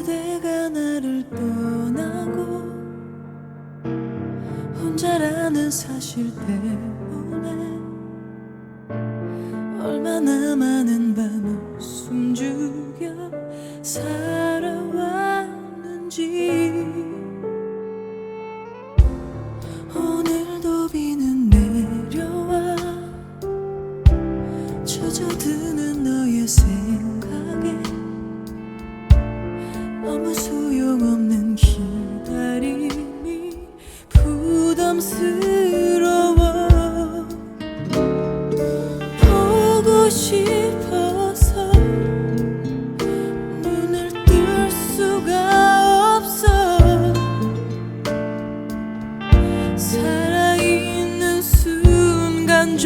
그대가 나를 떠나고 혼자라는 사실 때문에 얼마나 많은 밤을 숨죽여 살 부끄러워 보고 싶어서 눈을 뜰 수가 없어. 살아있는 순간조차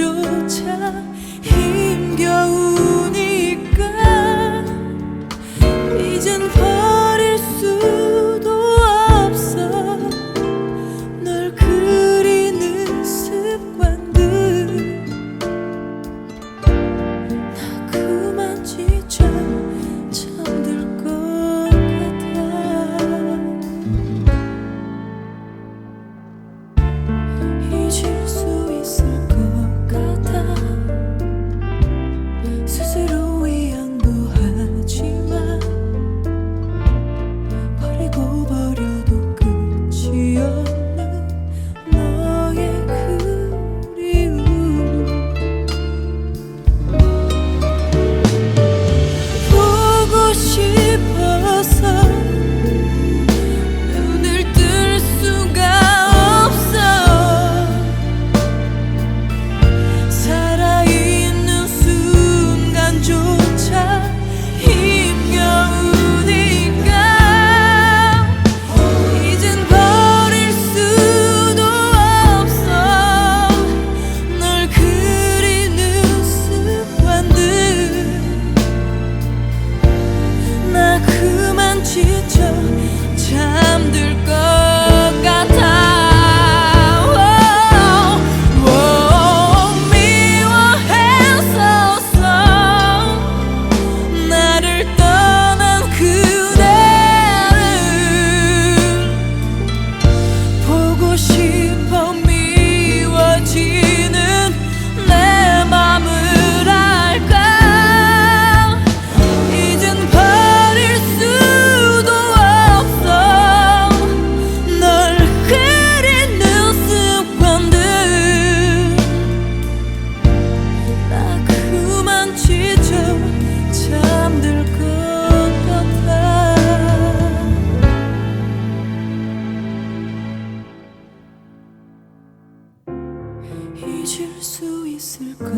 멈출 수 있을 것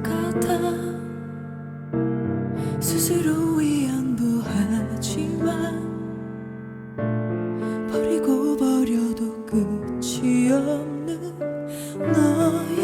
같아. 스스로 위안부하지만 버리고 버려도 끝이 없는 너의